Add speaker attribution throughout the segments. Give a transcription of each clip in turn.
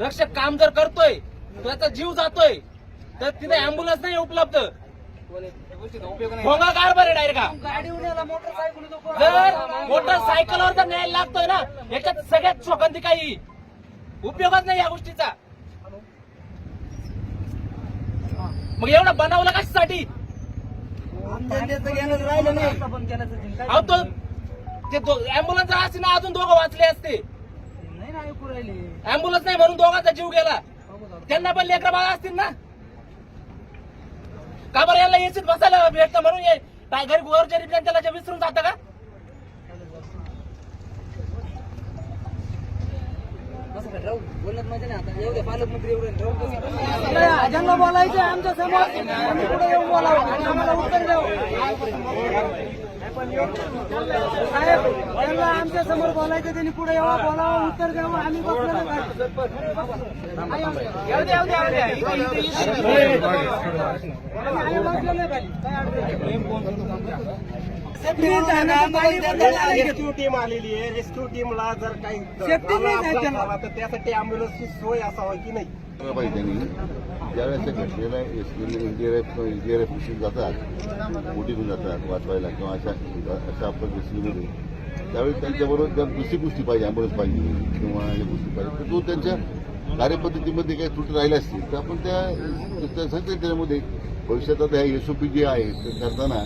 Speaker 1: रक्षक काम जर करतोय त्याचा जीव जातोय तर तिथे अँब्युलन्स नाही उपलब्ध. भोंगा कारभार आहे डायरेक्ट जर मोटरसायकलवर जर न्यायला लागतोय ना याच्यात सगळ्यात शोकांती काही? उपयोगच नाही या गोष्टीचा. मग एवढं बनवलं कशासाठी? अहो तो ते अँब्युलन्स असते ना अजून दोघं वाचले असते. अँब्युलन्स नाही म्हणून दोघांचा जीव गेला. त्यांना पण लेकरं बाळा असतील ना? का बरं याला एसीत बसायला भेटतं म्हणून काय घरी गोरगरीब जनतेला जे विसरून जातं का?
Speaker 2: ज्यांना बोलायचं आमच्यासमोर. आम्ही पुढे येऊन बोलावं. आणि आम्हाला उत्तर द्यावं. साहेब त्यांना आमच्यासमोर बोलायचं त्यांनी पुढे यावं बोलावं उत्तर द्यावं. आम्ही बसलेलो.
Speaker 3: रेस्क्यू टीम आलेली आहे. रेस्क्यू टीमला जर काही झाला,
Speaker 2: नाही
Speaker 3: त्यासाठी अँब्युलन्सची सोय असावा की नाही?
Speaker 4: त्यांनी ज्यावेळेस त्या घटनेला एनडीआरएफ एनडीआरएफ मिशन जातात बोटीतून जातात वाचवायला किंवा अशा अशा परिस्थितीमध्ये त्यावेळेस त्यांच्याबरोबर त्या दुसरी गोष्टी पाहिजे ॲम्ब्युलन्स पाहिजे किंवा या गोष्टी पाहिजे तर तो त्यांच्या कार्यपद्धतीमध्ये काही त्रुटी राहिल्या असतील तर आपण त्या सांगते त्याच्यामध्ये भविष्यात आता ह्या एश ओ पी जे आहे ते करताना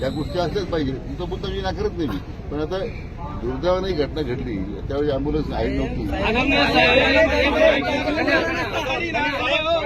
Speaker 4: त्या गोष्टी असल्याच पाहिजे. तुमचा मुद्दा मी नाकारत नाही मी. पण आता दुर्दैवाने घटना घडली. त्यावेळी ॲम्ब्युलन्स आहे नव्हती.